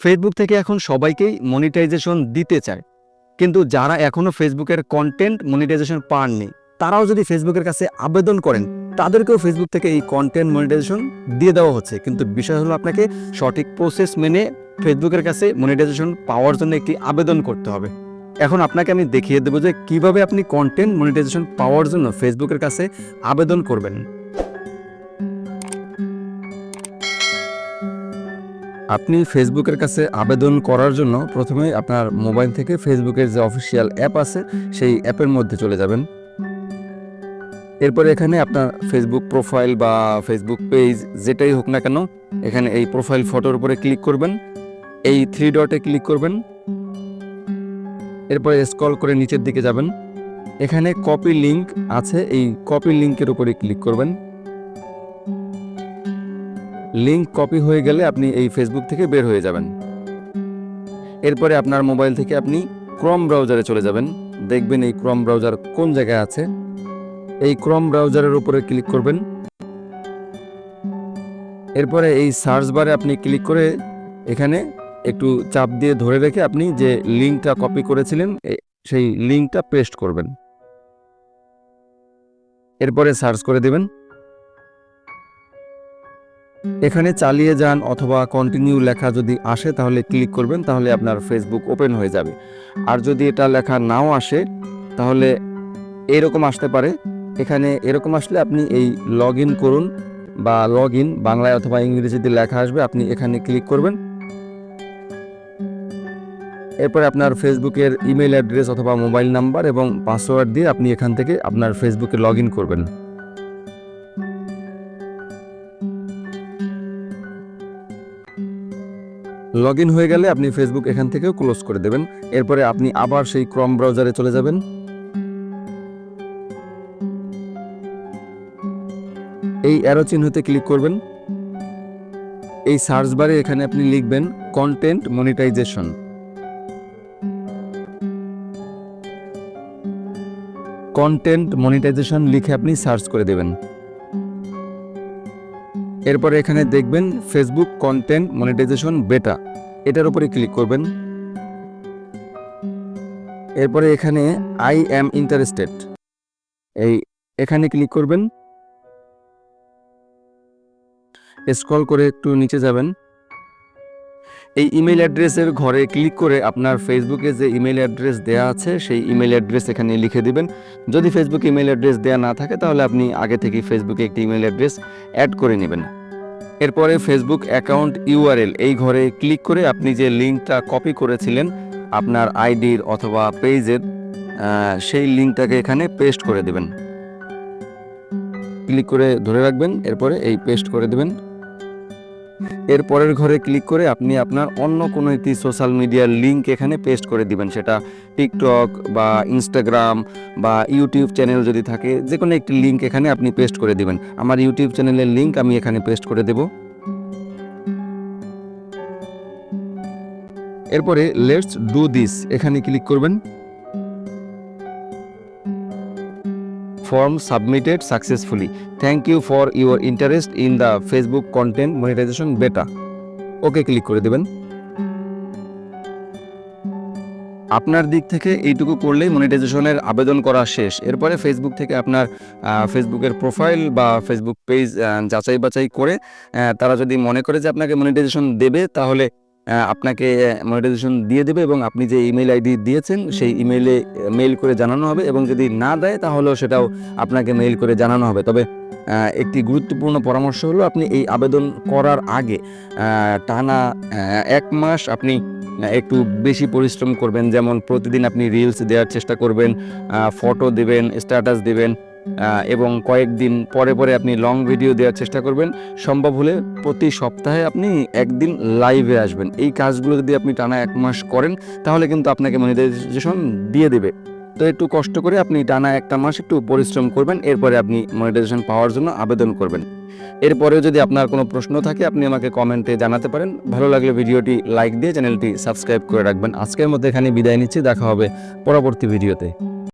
Facebook থেকে এখন সবাইকেই মনিটাইজেশন দিতে চায়। কিন্তু যারা এখনও ফেসবুকের কন্টেন্ট মনিটাইজেশন পাননি, তারাও যদি ফেসবুকের কাছে আবেদন করেন, তাদেরকেও ফেসবুক থেকে এই কন্টেন্ট মনিটাইজেশন দিয়ে দেওয়া হচ্ছে। কিন্তু বিষয় হলো আপনাকে সঠিক প্রসেস মেনে ফেসবুকের কাছে মনিটাইজেশন পাওয়ার জন্য একটি আবেদন করতে হবে। এখন আপনাকে আমি দেখিয়ে দেবো যে কীভাবে আপনি কন্টেন্ট মনিটাইজেশন পাওয়ার জন্য ফেসবুকের কাছে আবেদন করবেন। আপনি ফেসবুকের কাছে আবেদন করার জন্য প্রথমে আপনার মোবাইল থেকে ফেসবুকের যে অফিসিয়াল অ্যাপ আছে, সেই অ্যাপের মধ্যে চলে যাবেন। এরপরে এখানে আপনার ফেসবুক প্রোফাইল বা ফেসবুক পেজ, যেটাই হোক না কেন, এখানে এই প্রোফাইল ফটোর উপরে ক্লিক করবেন। এই থ্রি ডটে ক্লিক করবেন। এরপরে স্ক্রল করে নিচের দিকে যাবেন। এখানে কপি লিংক আছে, এই কপি লিংকের উপরে ক্লিক করবেন। লিংক কপি হয়ে গেলে আপনি এই ফেসবুক থেকে বের হয়ে যাবেন। এরপরে আপনার মোবাইল থেকে আপনি ক্রম ব্রাউজারে চলে যাবেন। দেখবেন এই ক্রম ব্রাউজার কোন জায়গায় আছে? এই ক্রম ব্রাউজারের উপরে ক্লিক করবেন। এরপরে এই সার্চ বারে আপনি ক্লিক করে এখানে একটু চাপ দিয়ে ধরে রেখে আপনি যে লিঙ্কটা কপি করেছিলেন সেই লিঙ্কটা পেস্ট করবেন। এরপরে সার্চ করে দেবেন। এখানে চালিয়ে যান অথবা কন্টিনিউ লেখা যদি আসে, তাহলে ক্লিক করবেন, তাহলে আপনার ফেসবুক ওপেন হয়ে যাবে। আর যদি এটা লেখা নাও আসে, তাহলে এরকম আসতে পারে। এখানে এরকম আসলে আপনি এই লগ ইন করুন বা লগ ইন বাংলায় অথবা ইংরেজিতে লেখা আসবে, আপনি এখানে ক্লিক করবেন। এরপরে আপনার ফেসবুকের ইমেল অ্যাড্রেস অথবা মোবাইল নাম্বার এবং পাসওয়ার্ড দিয়ে আপনি এখান থেকে আপনার ফেসবুকে লগ ইন করবেন। লগ হয়ে গেলে আপনি ফেসবুক এখান থেকেও ক্লোজ করে দেবেন। এরপরে আপনি আবার সেই ক্রম ব্রাউজারে চলে যাবেন। এই অ্যারো চিহ্নতে ক্লিক করবেন। এই সার্চ বারে এখানে আপনি লিখবেন কন্টেন্ট মনিটাইজেশন কন্টেন্ট মনিটাইজেশন লিখে আপনি সার্চ করে দেবেন। এরপরে এখানে দেখবেন ফেসবুক কন্টেন্ট মনিটাইজেশন বেটা এটার উপরে ক্লিক করবেন। এরপরে এখানে আই অ্যাম ইন্টারেস্টেড এই এখানে ক্লিক করবেন। স্ক্রল করে একটু নিচে যাবেন। এই ইমেল অ্যাড্রেসের ঘরে ক্লিক করে আপনার ফেসবুকে যে ইমেল অ্যাড্রেস দেওয়া আছে, সেই ইমেল অ্যাড্রেস এখানে লিখে দিবেন। যদি ফেসবুক ইমেল অ্যাড্রেস দেওয়া না থাকে, তাহলে আপনি আগে থেকেই ফেসবুকে একটি ইমেল অ্যাড্রেস অ্যাড করে নেবেন। এরপরে ফেসবুক অ্যাকাউন্ট ইউআরএল এই ঘরে ক্লিক করে আপনি যে লিঙ্কটা কপি করেছিলেন, আপনার আইডির অথবা পেজের সেই লিঙ্কটাকে এখানে পেস্ট করে দেবেন। ক্লিক করে ধরে রাখবেন, এরপরে এই পেস্ট করে দেবেন। এর পরের ঘরে ক্লিক করে আপনি আপনার অন্য কোনো একটি সোশ্যাল মিডিয়ার লিঙ্ক এখানে পেস্ট করে দিবেন। সেটা টিকটক বা ইনস্টাগ্রাম বা ইউটিউব চ্যানেল যদি থাকে যে কোনো একটি লিঙ্ক এখানে আপনি পেস্ট করে দিবেন। আমার ইউটিউব চ্যানেলের লিঙ্ক আমি এখানে পেস্ট করে দেব। এরপরে লেটস ডু দিস এখানে ক্লিক করবেন। Form submitted successfully thank you for your interest in the Facebook content monetization beta okay click করে দেবেন। আপনার দিক থেকে এইটুকু করলেই মনিটাইজেশনের আবেদন করা শেষ। এরপরে ফেসবুক থেকে আপনার ফেসবুকের প্রোফাইল বা ফেসবুক পেজ যাচাই বাছাই করে তারা যদি মনে করে যে আপনাকে মনিটাইজেশন দেবে, তাহলে আপনাকে মনিটাইজেশন দিয়ে দেবে এবং আপনি যে ইমেল আইডি দিয়েছেন, সেই ইমেইলে মেইল করে জানানো হবে এবং যদি না দেয়, তাহলেও সেটাও আপনাকে মেইল করে জানানো হবে। তবে একটি গুরুত্বপূর্ণ পরামর্শ হলো, আপনি এই আবেদন করার আগে টানা এক মাস আপনি একটু বেশি পরিশ্রম করবেন। যেমন প্রতিদিন আপনি রিলস দেওয়ার চেষ্টা করবেন ফটো দেবেন স্ট্যাটাস দেবেন। এবং কয়েকদিন পরে পরে আপনি লং ভিডিও দেওয়ার চেষ্টা করবেন। সম্ভব হলে প্রতি সপ্তাহে আপনি একদিন লাইভে আসবেন। এই কাজগুলো যদি আপনি টানা এক মাস করেন, তাহলে কিন্তু আপনাকে মনিটাইজেশন দিয়ে দেবে। তো একটু কষ্ট করে আপনি টানা একটা মাস একটু পরিশ্রম করবেন, এরপরে আপনি মনিটাইজেশন পাওয়ার জন্য আবেদন করবেন। এরপরেও যদি আপনার কোনো প্রশ্ন থাকে, আপনি আমাকে কমেন্টে জানাতে পারেন। ভালো লাগলে ভিডিওটি লাইক দিয়ে চ্যানেলটি সাবস্ক্রাইব করে রাখবেন। আজকের মধ্যে এখানে বিদায় নিচ্ছি, দেখা হবে পরবর্তী ভিডিওতে